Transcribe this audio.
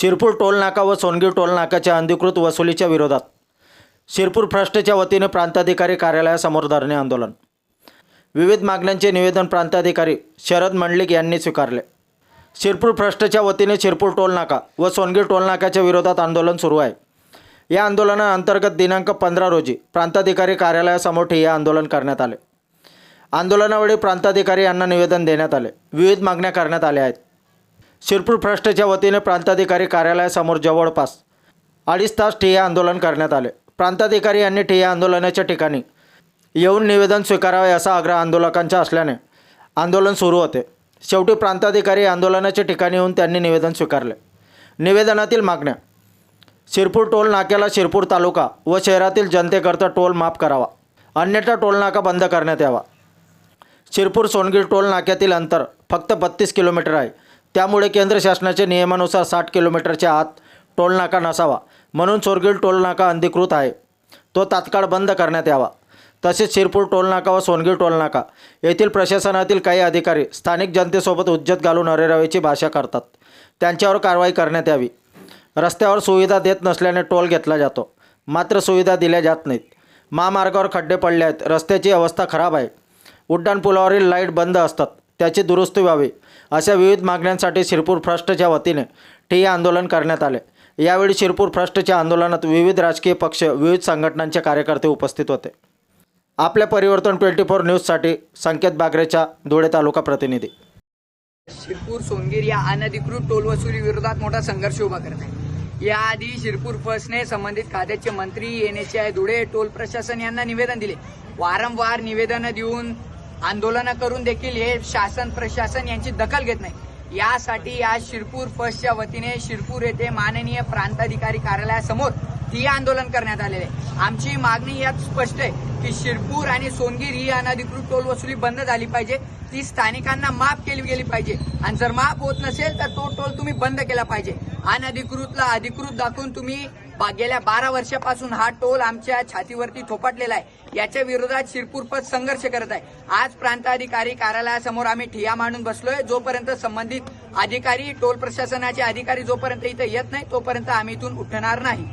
Shirpur toll नाका व Songir toll नाकाच्या वसुलीच्या विरोधात शिरपूर भ्रष्टच्या वतीने प्रांताधिकारी कार्यालयासमोर धरणे आंदोलन. विविध मागण्यांचे निवेदन प्रांताधिकारी शरद मंडलिक यांनी स्वीकारले. शिरपूर भ्रष्टच्या वतीने शिरपूर टोल नाका व सोनगीर टोल नाक्याच्या विरोधात आंदोलन सुरू आहे. या आंदोलनाअंतर्गत दिनांक पंधरा रोजी प्रांताधिकारी कार्यालयासमोर ठिय्या आंदोलन करण्यात आले. आंदोलनावेळी प्रांताधिकारी यांना निवेदन देण्यात आले. विविध मागण्या करण्यात आल्या आहेत. शिरपूर ट्रस्टच्या वतीने प्रांताधिकारी कार्यालयासमोर जवळपास अडीच तास ठिय्या आंदोलन करण्यात आले. प्रांताधिकारी यांनी ठिय्या आंदोलनाच्या ठिकाणी येऊन निवेदन स्वीकारावे असा आग्रह आंदोलकांचा असल्याने आंदोलन सुरू होते. शेवटी प्रांताधिकारी आंदोलनाच्या ठिकाणी येऊन त्यांनी निवेदन स्वीकारले. निवेदनातील मागण्या शिरपूर टोल नाक्याला शिरपूर तालुका व शहरातील जनतेकरता टोल माफ करावा. अन्यथा टोल नाका बंद करण्यात यावा. शिरपूर सोनगीर टोल नाक्यातील अंतर फक्त बत्तीस किलोमीटर आहे. त्यामुळे केंद्र शासनाच्या नियमानुसार साठ किलोमीटरच्या आत टोलनाका नसावा म्हणून सोनगीर टोलनाका नाका आहे. तो तात्काळ बंद करण्यात यावा. तसेच शिरपूर टोलनाका व सोनगीर टोलनाका येथील प्रशासनातील काही अधिकारी स्थानिक जनतेसोबत उज्जत घालून अरेरावीची भाषा करतात. त्यांच्यावर कारवाई करण्यात यावी. रस्त्यावर सुविधा देत नसल्याने टोल घेतला जातो. मात्र सुविधा दिल्या जात नाहीत. महामार्गावर खड्डे पडले आहेत. रस्त्याची अवस्था खराब आहे. उड्डाणपुलावरील लाइट बंद असतात. त्याचे दुरुस्त व्हावे अशा विविध मागण्यांसाठी शिरपूर फ्रस्टच्या वतीने ठिय्या आंदोलन करण्यात आले. यावेळी शिरपूर फ्रस्टच्या आंदोलनात विविध राजकीय पक्ष विविध संघटनांचे कार्यकर्ते उपस्थित होते. आपल्या परिवर्तन ट्वेंटी फोर न्यूजसाठी संकेत बागरेच्या धुळे तालुका प्रतिनिधी. शिरपूर सोनगीर या अनधिकृत टोल वसुली विरोधात मोठा संघर्ष उभा करत आहे. याआधी शिरपूर फर्स्टने संबंधित खात्याचे मंत्री N H I Dhule toll प्रशासन यांना निवेदन दिले. वारंवार निवेदनं देऊन आंदोलनं करून देखील हे शासन प्रशासन यांची दखल घेत नाही. यासाठी आज शिरपूर फर्स्टच्या वतीने शिरपूर येथे माननीय प्रांताधिकारी कार्यालयासमोर ही आंदोलन करण्यात आलेले आहे. आमची मागणी यात स्पष्ट आहे की शिरपूर आणि सोनगीर ही अनधिकृत टोल वसुली बंद झाली पाहिजे. ती स्थानिकांना माफ केली गेली पाहिजे. आणि जर माफ होत नसेल तर तो टोल तुम्ही बंद केला पाहिजे. अनधिकृतला अधिकृत दाखवून तुम्ही गेल्या बारा वर्षापासून हा टोल आमच्या छातीवरती थोपटलेला आहे. याच्या विरोधात शिरपूरपत संघर्ष करत आहे. आज प्रांताधिकारी कार्यालयासमोर आम्ही ठिया मांडून बसलोय. जोपर्यंत संबंधित अधिकारी टोल प्रशासनाचे अधिकारी जोपर्यंत इथं येत नाही तोपर्यंत आम्ही इथून उठणार नाही.